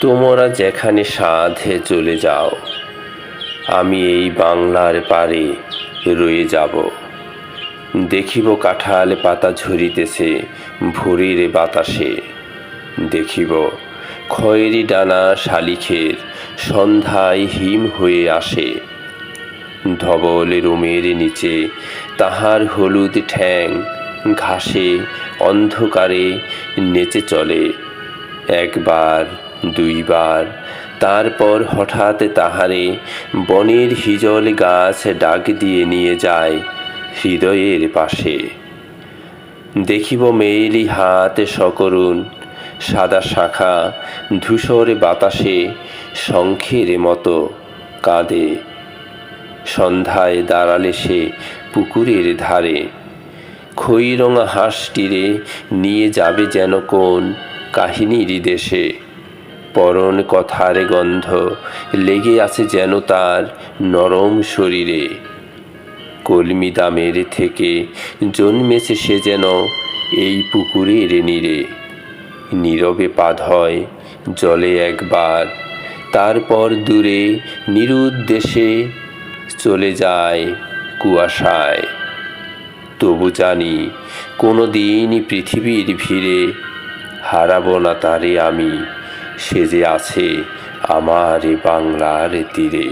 তোমরা যেখানে সাধে চলে যাও, আমি এই বাংলার পারে রয়ে যাব। দেখিব কাঁঠাল পাতা ঝরিতেছে, ভোরের বাতাসে। দেখিব খয়েরি ডানা শালিখের সন্ধ্যায় হিম হয়ে আসে। ধবল রুমের নিচে তাহার হলুদ ঠ্যাং ঘাসে অন্ধকারে নেচে চলে। একবার, দুইবার। তারপর হঠাৎ তাহারে বনের হিজল গাছ ডাক দিয়ে নিয়ে যায় হৃদয়ের পাশে। দেখিব মেয়েলি হাত সকরুণ, সাদা শাখা ধূসর বাতাসে শঙ্খের মতো কাঁদে। সন্ধ্যায় দাঁড়ালে সে পুকুরের ধারে। খইরঙা হাঁসটিরে নিয়ে যাবে যেন কোন কাহিনীর দেশে পরন কথার গন্ধ লেগে আছে যেন তার নরম শরীরে। কলমি দামের থেকে জন্মেছে সে যেন এই পুকুরের নীরে। নীরবে পাদ হয় জলে একবার, তারপর দূরে নিরুদ্দেশে চলে যায় কুয়াশায়। তবু জানি কোনো দিনই পৃথিবীর ভিড়ে হারাবো না তারে আমি সে যে আছে আমার বাংলার তীরে।